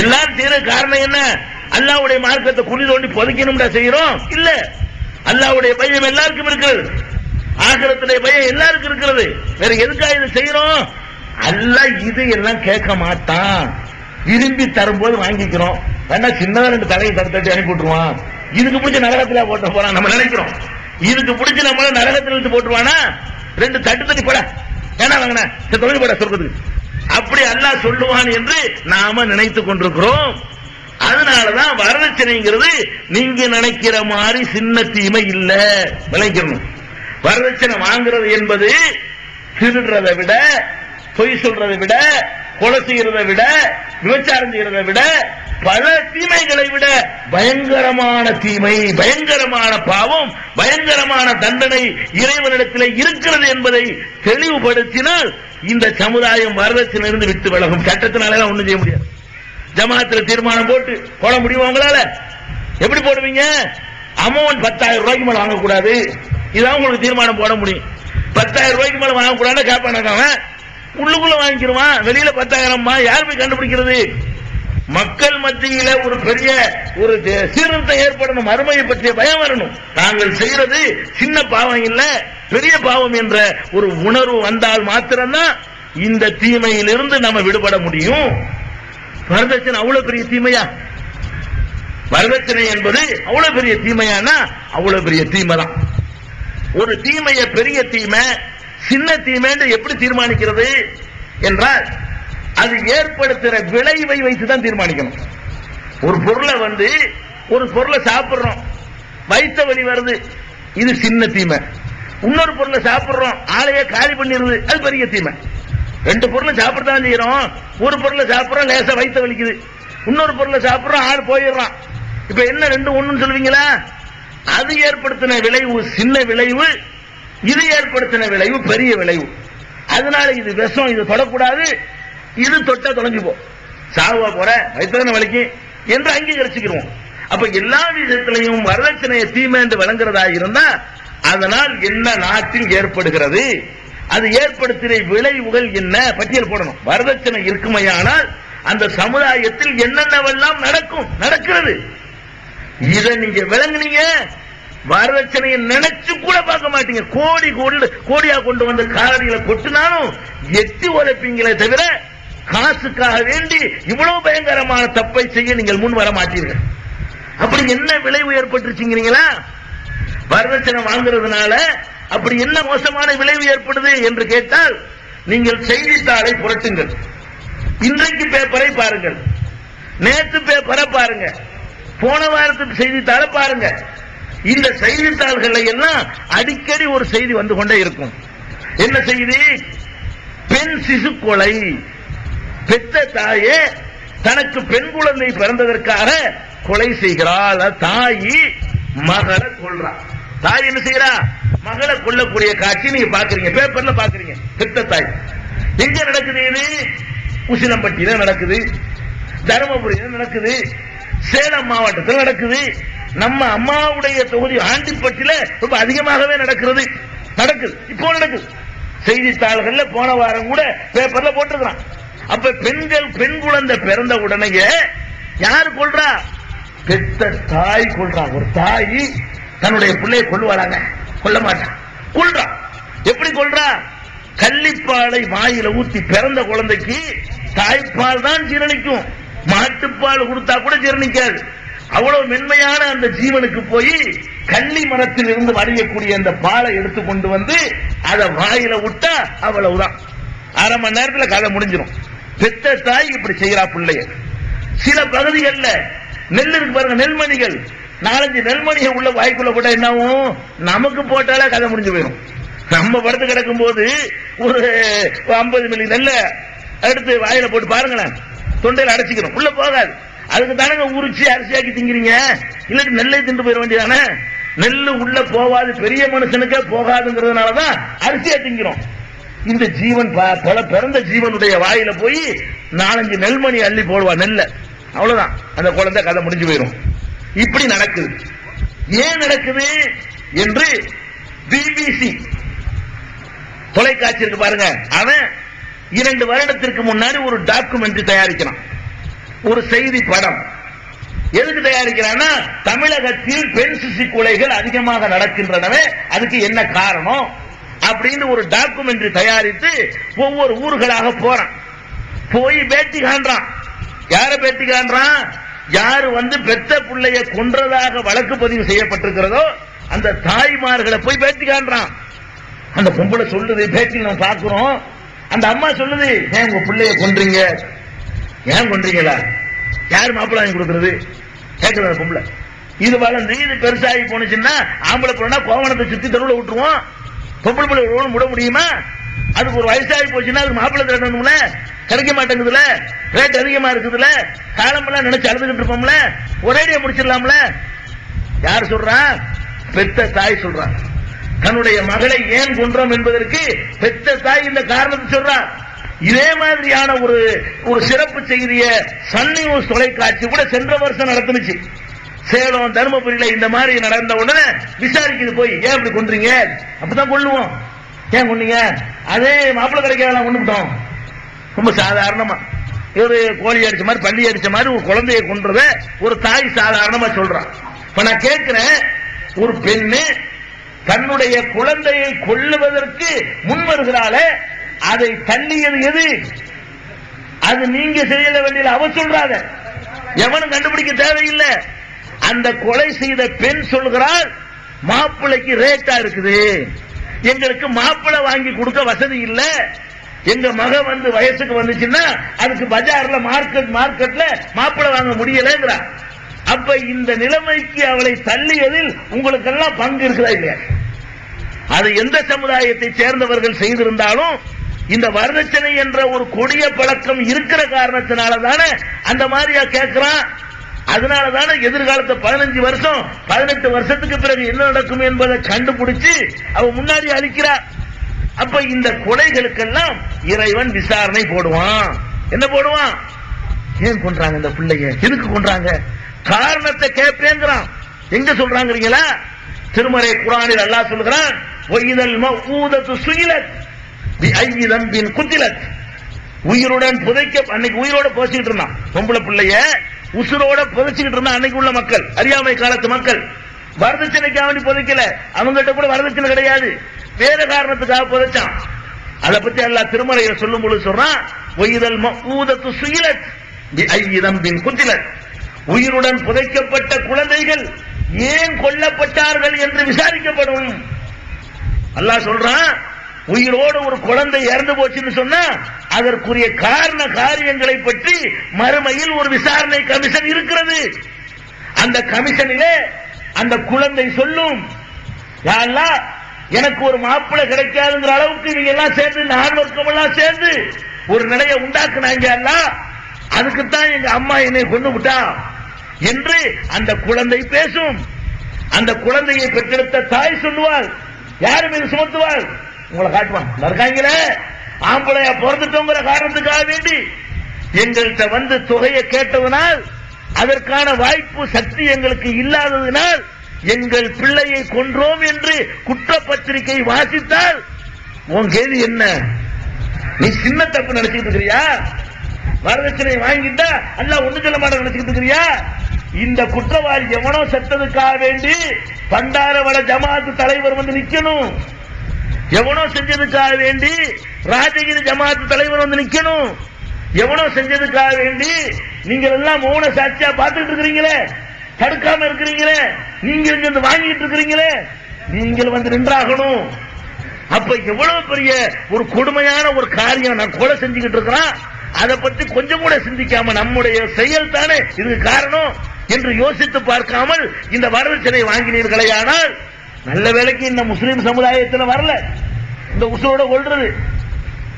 எல்லாரும் செய்யற காரணம் என்ன? அல்லாவுடைய மார்க்கத்தை குழி தோண்டி புதைக்கணும்டா செய்யறோம்? இல்ல. அல்லாவுடைய பையம் எல்லாருக்கும் இருக்கிறது ஆகிரத்துடைய பயம் எல்லாருக்கும் இருக்கிறது. வேற எதுக்காக இதை செய்யறோம்? அல்லாஹ் இது எல்லாம் கேட்க மாட்டான். விரும்பி தரும்போது வாங்கிக்கிறோம். வேணா சின்னதா ரெண்டு தலையை தட்டு தட்டி அனுப்பி விட்டுருவான். இதுக்கு பிடிச்ச நரகத்துல போட்ட போறான் நம்ம நினைக்கிறோம். இதுக்கு பிடிச்ச நம்மள நரகத்துல இருந்து போட்டுருவானா? ரெண்டு தட்டு தட்டி போட. ஏன்னா வாங்கின தொழில் போட சொல்றதுக்கு அப்படி அல்லாஹ் சொல்லுவான் என்று நாம நினைத்துக் கொண்டிருக்கிறோம். அதனாலதான் வரதட்சணைங்கிறது நீங்க நினைக்கிற மாதிரி சின்ன தீமை இல்ல. விளைக்கணும் வரதட்சணை வாங்குறது என்பது திருடுறதை விட பொய் சொல்றதை விட கொலை செய்யறதை விட விபச்சாரம் செய்யறதை விட பல தீமைகளை விட பயங்கரமான தீமை பயங்கரமான பாவம் பயங்கரமான தண்டனை இறைவனிடத்தில் இருக்கிறது என்பதை தெளிவுபடுத்தினால் இந்த சமுதாயம் வரதட்சணையிலிருந்து விட்டு விலகும். சட்டத்தினால ஒண்ணும் செய்ய முடியாது. ஜமாத்துல தீர்மானம் போட்டு போட முடியுமா உங்களால? எப்படி போடுவீங்க? அமௌண்ட் பத்தாயிரம் ரூபாய்க்கு மேல வாங்கக்கூடாது. இதான் உங்களுக்கு தீர்மானம் போட முடியும். பத்தாயிரம் ரூபாய்க்கு மேல வாங்கக்கூடாதுன்னு கேட்பானாக்க உள்ளுக்குள்ள வாங்கிக்கிருவான். வெளியில பத்தாயிரம்மா. யார் போய் கண்டுபிடிக்கிறது? மக்கள் மத்தியில ஒரு பெரிய ஒரு சீர்திருத்தம் ஏற்படணும். மறுமையை பற்றிய பயம் வரணும். நாங்கள் செய்யறது சின்ன பாவம் இல்லை. பெரிய பாவம் என்ற ஒரு உணர்வு வந்தால் மாத்திரம்தான் இந்த தீமையிலிருந்து நம்ம விடுபட முடியும். வரதட்சணை அவ்வளவு பெரிய தீமையா? வரதட்சணை என்பது அவ்வளவு பெரிய தீமையானா? அவ்வளவு பெரிய தீமை தான் ஒரு தீமைய பெரிய தீமை சின்ன தீமைன்னு எப்படி தீர்மானிக்கிறது என்றால் அது ஏற்படுத்துற விளைவை வைத்து தான் தீர்மானிக்கணும். ஒரு பொருளை வந்து ஒரு பொருளை சாப்பிடுறோம் வயிற்ற வலி வருது. இது சின்ன தீமை. இன்னொரு பொருளை சாப்பிடுறோம். ஆளையே காலி பண்ணிடுது. அது பெரிய தீமை. ரெண்டு பொருளை சாப்பிடத்தான் செய்யறோம். ஒரு பொருளை சாப்பிடுறோம் லேசா வயித்த வலிக்குது. இன்னொரு பொருளை சாப்பிடுறோம் ஆள் போயிடுறான். இப்ப என்ன ரெண்டு ஒண்ணுன்னு சொல்லுவீங்களா? அது ஏற்படுத்தின விளைவு சின்ன விளைவு இது ஏற்படுத்தின விளைவு பெரிய விளைவு. அதனால இது விஷம் இது தொடக்கூடாது. இது தொட்டா தொலைஞ்சு போ சாவா போற வயிற்று வலிக்கு என்று அங்கீகரிச்சுக்கிறோம் அப்ப எல்லா விஷயத்திலையும் வரதட்சணையை தீமை என்று வழங்குறதா இருந்தா அதனால் என்ன நாட்டில் ஏற்படுகிறது? அது ஏற்படுத்தின விளைவுகள் என்ன? பட்டியல் போடணும். வரதட்சணை இருக்குமையானால் அந்த சமுதாயத்தில் என்னென்னவெல்லாம் நடக்கும்? நடக்கிறது. இதை நீங்க விளங்குனீங்க. வரதட்சணையை நினைச்சு கூட பார்க்க மாட்டீங்க. கோடி கோடி கோடியா கொண்டு வந்து காரணியில கொட்டினாலும் எட்டி உழைப்பீங்களே தவிர காசுக்காக வேண்டி இவ்வளவு பயங்கரமான தப்பை செய்ய நீங்கள் முன் வர மாட்டீர்கள். அப்படி என்ன விளைவு ஏற்பட்டுருச்சுங்கிறீங்களா? வரதட்சணை வாங்குறதுனால அப்படி என்ன மோசமான விளைவு ஏற்படுது என்று கேட்டால் நீங்கள் செய்தித்தாளை புரட்டுங்கள். இன்றைக்கு பேப்பரை பாருங்கள். நேற்று பேப்பரை பாருங்க. போன வாரத்துக்கு செய்தித்தாளை பாருங்க. இந்த செய்தித்தாள்கள் எல்லாம் அடிக்கடி ஒரு செய்தி வந்து கொண்டே இருக்கும். என்ன செய்தி? பெண் சிசு கொலை. பெத்த தாயே தனக்கு பெண் குழந்தை பிறந்ததற்காக கொலை செய்கிறாள். தாயி மகளை கொள்றான் தாய் என்ன செய்யறா? மகளை கொள்ளக்கூடிய காட்சி நீங்க பாக்குறீங்க பேப்பர்ல பாக்குறீங்க பெத்த தாய். எங்க நடக்குது இது. உசிலம்பட்டியில நடக்குது. தருமபுரியில நடக்குது. சேலம் மாவட்டத்தில் நடக்குது. நம்ம அம்மாவுடைய தொகுதி ஆண்டிப்பட்டியில ரொம்ப அதிகமாகவே நடக்கிறது. நடக்குது. இப்போ நடக்குது. செய்தித்தாள்கள்ல போன வாரம் கூட பேப்பர்ல போட்டிருக்கிறான். அப்ப பெண்கள் பெண் குழந்தை பிறந்த உடனேயே யார் கொள்றா பெத்த தாய் கொல்றா. ஒரு தாய் தன்னுடைய பிள்ளையை கொல்லுவாளாங்க. கொல்ல மாட்டான். கொள்றான் எப்படி கொல்றா? கள்ளிப்பாலை வாயில ஊத்தி பிறந்த குழந்தைக்கு தாய்ப்பால் தான் ஜீரணிக்கும். மாட்டுப்பால் கொடுத்தா கூட ஜீரணிக்காது. அவ்வளவு மென்மையான அந்த ஜீவனுக்கு போய் கள்ளி மரத்தில் இருந்து வரையக்கூடிய அந்த பாலை எடுத்து கொண்டு வந்து அதை வாயில விட்டா அவ்வளவுதான். அரை மணி நேரத்தில் கதை முடிஞ்சிடும் பெத்த தாய் இப்படி செய்யறா பிள்ளைய. சில பகுதிகளில் நெல் இருக்கு பாருங்க நெல்மணிகள். நாலஞ்சு நெல்மணியை உள்ள வாய்க்குள்ள போட்டா என்னாகும்? நமக்கு போட்டாலே கதை முடிஞ்சு போயிடும். நம்ம படுத்து கிடக்கும் போது ஒரு ஐம்பது மில்லி நெல்ல எடுத்து வாயில போட்டு பாருங்களேன். தொண்டையில அடைச்சிக்கணும். உள்ள போகாது. அதுக்கு தானங்க உரிச்சு அரிசியாக்கி திங்கிறீங்க? இல்லாட்டி நெல்லை தின்று போயிட வேண்டியதானே? நெல் உள்ள போகாது பெரிய மனுஷனுக்கே போகாதுங்கிறதுனாலதான் அரிசியா திங்கிறோம். இந்த ஜீவன் ப- பல பிறந்த ஜீவனுடைய வாயில போய் நாலஞ்சு நெல்மணி அள்ளி போடுவா நெல்ல. அவ்வளவுதான். அந்த குழந்தை கதை முடிஞ்சு போயிடும் இப்படி நடக்குது. ஏன் நடக்குது என்று பிபிசி தொலைக்காட்சி இருக்கு பாருங்க. அவன் இரண்டு வருடத்திற்கு முன்னாடி ஒரு டாக்குமெண்ட்ரி தயாரிக்கிறான். ஒரு செய்தி படம். எதுக்கு தயாரிக்கிறான்னா தமிழகத்தில் பெண் சிசு கொலைகள் அதிகமாக நடக்கின்றனவே அதுக்கு என்ன காரணம் அப்படின்னு ஒரு டாக்குமெண்ட்ரி தயாரித்து ஒவ்வொரு ஊர்களாக போறான். போய் பேட்டி காண்றான். யார பேட்டி காண்றான்? யார் வந்து பெத்த பிள்ளைய கொன்றதாக வழக்கு பதிவு செய்யப்பட்டிருக்கிறதோ அந்த தாய்மார்களை போய் பேச்சு காண்றான் அந்த பொம்பளை சொல்லுது பேச்சு நம்ம பார்க்கிறோம். அந்த அம்மா சொல்லுது ஏன் உங்க பிள்ளைய கொன்றீங்க? ஏன் கொன்றீங்களா? யார் மாப்பிள்ளை வாங்கி கொடுக்கறது? கேட்கறது பொம்பளை. இது வளர்ந்து இது பெருசாகி போனுச்சுன்னா ஆம்பளை பிள்ளைனா கோவணத்தை சுத்தி தெருவில் விட்டுருவோம். பொம்பளை பிள்ளை விட முடியுமா? அதுக்கு ஒரு வயசாகி போச்சுன்னா அதுக்கு மாப்பிள்ளை தேடணும்ல கிடைக்க மாட்டேங்குதுல ரேட் அதிகமா இருக்குதுல காலமெல்லாம் நினைச்சு அழுதுகிட்டு இருப்போம்ல? ஒரேடியா முடிச்சிடலாம்ல? யார் சொல்றா? பெத்த தாய் சொல்றான் தன்னுடைய மகளை ஏன் கொன்றோம் என்பதற்கு பெத்த தாய் இந்த காரணத்தை சொல்றான் இதே மாதிரியான ஒரு ஒரு சிறப்பு செய்திய சன் நியூஸ் தொலைக்காட்சி கூட சென்ற வருஷம் நடத்துனுச்சு சேலம் தருமபுரியில இந்த மாதிரி நடந்த உடனே விசாரிக்குது போய் ஏன் இப்படி கொன்றீங்க? அப்படிதான் கொள்ளுவோம். ஏன் கொண்டீங்க அதே மாப்பிள்ளை வேலை கொண்டுட்டோம் ரொம்ப சாதாரணமா. ஒரு கோழி அடிச்ச மாதிரி பள்ளி அடிச்ச மாதிரி ஒரு குழந்தையை கொன்றத ஒரு தாய் சாதாரணமா சொல்றான் இப்ப நான் கேட்கிறேன் ஒரு பெண்ணு தன்னுடைய குழந்தையை கொல்லுவதற்கு முன் வருகிறாளே அதை தள்ளியது எது? அது நீங்க செய்ய வேண்டிய அவ சொல்றாத. எவனும் கண்டுபிடிக்க தேவையில்லை. அந்த கொலை செய்த பெண் சொல்கிறாள் மாப்பிள்ளைக்கு ரேட்டா இருக்குது. எங்களுக்கு மாப்பிள்ளை வாங்கி கொடுக்க வசதி இல்ல. எங்க மக வந்து வயசுக்கு வந்துச்சுன்னா அதுக்கு பஜார்ல மார்க்கெட் மார்க்கெட்ல மாப்பிள்ளை வாங்க முடியலங்கிறா. அப்ப இந்த நிலைமைக்கு அவளை தள்ளியதில் உங்களுக்கெல்லாம் பங்கு இருக்குதா இல்லையா? அது எந்த சமுதாயத்தை சேர்ந்தவர்கள் செய்திருந்தாலும் இந்த வரதட்சணை என்ற ஒரு கொடிய பழக்கம் இருக்கிற காரணத்தினால தானே அந்த மாதிரியா கேட்கிறான் அதனால தானே எதிர்காலத்தை பதினஞ்சு வருஷம் பதினெட்டு வருஷத்துக்கு பிறகு என்ன நடக்கும் என்பதை கண்டுபிடிச்சு அவ முன்னாடி அழிக்கிறார் அப்ப இந்த கொலைகளுக்கெல்லாம் இறைவன் விசாரணை போடுவான். என்ன போடுவான்? ஏன் கொன்றாங்க இந்த பிள்ளைய? எதுக்கு கொன்றாங்க? காரணத்தை கேட்பேங்கிறான். எங்க சொல்றாங்கிறீங்களா? திருமறை குரானில் அல்லாஹ் சொல்கிறான் ஒய்தல் மௌதத்து சுயிலத் பி ஐயி தம்பின் குத்திலத். உயிருடன் புதைக்க அன்னைக்கு உயிரோட புதைச்சிக்கிட்டு இருந்தான். பொம்பளை பிள்ளைய உசுரோட புதைச்சிக்கிட்டு இருந்தான் அன்னைக்கு உள்ள மக்கள் அறியாமை காலத்து மக்கள். வரதட்சணைக்காக வேண்டி புதைக்கல. அவங்ககிட்ட கூட வரதட்சணை கிடையாது. வேற காரணத்துக்காக புதைச்சான். அதை பத்தி எல்லா திருமறையில சொல்லும் பொழுது சொல்றான் ஒய்தல் ஊதத்து சுயிலத் பி பின் தம்பின் குத்திலத். உயிருடன் புதைக்கப்பட்ட குழந்தைகள் ஏன் கொல்லப்பட்டார்கள் என்று விசாரிக்கப்படும். அல்லாஹ் சொல்றான் உயிரோடு ஒரு குழந்தை இறந்து போச்சுன்னு சொன்னா அதற்குரிய காரண காரியங்களை பற்றி மறுமையில் ஒரு விசாரணை கமிஷன் இருக்கிறது. அந்த கமிஷனிலே அந்த குழந்தை சொல்லும் "யா எனக்கு ஒரு மாப்பிள்ளை கிடைக்காதுங்கிற அளவுக்கு நீங்க எல்லாம் சேர்ந்து நான் வர்க்கமெல்லாம் சேர்ந்து ஒரு நிலையை உண்டாக்குனாங்க அல்ல அதுக்குத்தான் எங்க அம்மா என்னை கொண்டு விட்டா என்று அந்த குழந்தை பேசும். அந்த குழந்தையை பெற்றெடுத்த தாய் சொல்லுவாள் யாரு மீது சுமத்துவாள்? உங்களை காட்டுவான். இருக்காங்களே? ஆம்பளையா பிறந்துட்டோங்கிற காரணத்துக்காக வேண்டி எங்கள்கிட்ட வந்து தொகையை கேட்டதனால் அதற்கான வாய்ப்பு சக்தி எங்களுக்கு இல்லாததினால் எங்கள் பிள்ளையை கொன்றோம் என்று குற்றப்பத்திரிகை வாசித்தால் உன் கேள்வி என்ன? நீ சின்ன தப்பு நினைச்சிட்டு இருக்கிறியா? வரதட்சணை வாங்கிட்டா அல்ல ஒண்ணு சொல்ல மாட்டேன் நினைச்சிட்டு இருக்கிறியா? இந்த குற்றவாளி எவனோ செத்ததுக்காக வேண்டி பண்டாரவள ஜமாத்து தலைவர் வந்து நிக்கணும். எவனோ செஞ்சதுக்காக வேண்டி ராஜகிரி ஜமாத்து தலைவர் வந்து நிக்கணும். எவனோ செஞ்சதுக்காக வேண்டி நீங்க எல்லாம் மௌன சாட்சியா பார்த்துட்டு இருக்கிறீங்களே? தடுக்காம இருக்கிறீங்களே? நீங்க இங்க வாங்கிட்டு இருக்கிறீங்களே? நீங்கள் வந்து நின்றாகணும். அப்ப எவ்வளவு பெரிய ஒரு கொடுமையான ஒரு காரியம் நான் கொலை செஞ்சுக்கிட்டு இருக்கிறான். அதை பத்தி கொஞ்சம் கூட சிந்திக்காம நம்முடைய செயல் தானே இதுக்கு காரணம் என்று யோசித்து பார்க்காமல் இந்த வரதட்சணை வாங்கினீர்களேயானால் நல்ல வேலைக்கு இந்த முஸ்லீம் சமுதாயத்தில் வரல. இந்த உசுரோட கொள்றது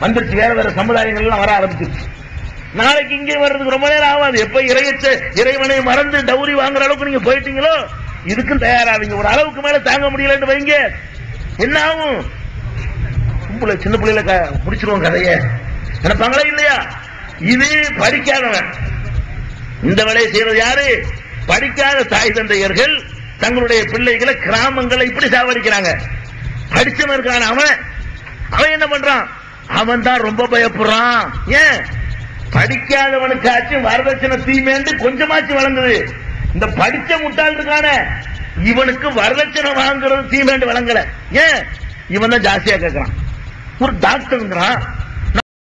வந்துருச்சு வேற வேற சமுதாயங்கள் எல்லாம் வர ஆரம்பிச்சிருச்சு. நாளைக்கு இங்கே வர்றதுக்கு ரொம்ப நேரம் ஆகாது. எப்ப இறையச்ச இறைவனை மறந்து டவுரி வாங்குற அளவுக்கு நீங்க போயிட்டீங்களோ இதுக்கும் தயாராவீங்க. ஒரு அளவுக்கு மேல தாங்க முடியலன்னு வைங்க. என்ன ஆகும்? கும்பல சின்ன பிள்ளைல க- முடிச்சிருவோம் கதைய. நினைப்பாங்களா இல்லையா? இது படிக்காதவன். இந்த வேலையை செய்யறது யாரு? படிக்காத தாய் தந்தையர்கள் தங்களுடைய பிள்ளைகளை கிராமங்களை இப்படி சாவடிக்கிறாங்க. படிச்சவன் இருக்கான அவன் அவன் என்ன பண்றான்? அவன் தான் ரொம்ப பயப்படுறான். ஏன்? படிக்காதவனுக்காச்சும் வரதட்சணை தீமேண்டு கொஞ்சமாச்சும் வழங்குது. இந்த படிச்ச முட்டாள் இருக்கான இவனுக்கு வரதட்சணை வாங்குறது தீமேண்டு வழங்கல. ஏன்? இவன் தான் ஜாஸ்தியா கேட்கறான் ஒரு டாக்டர்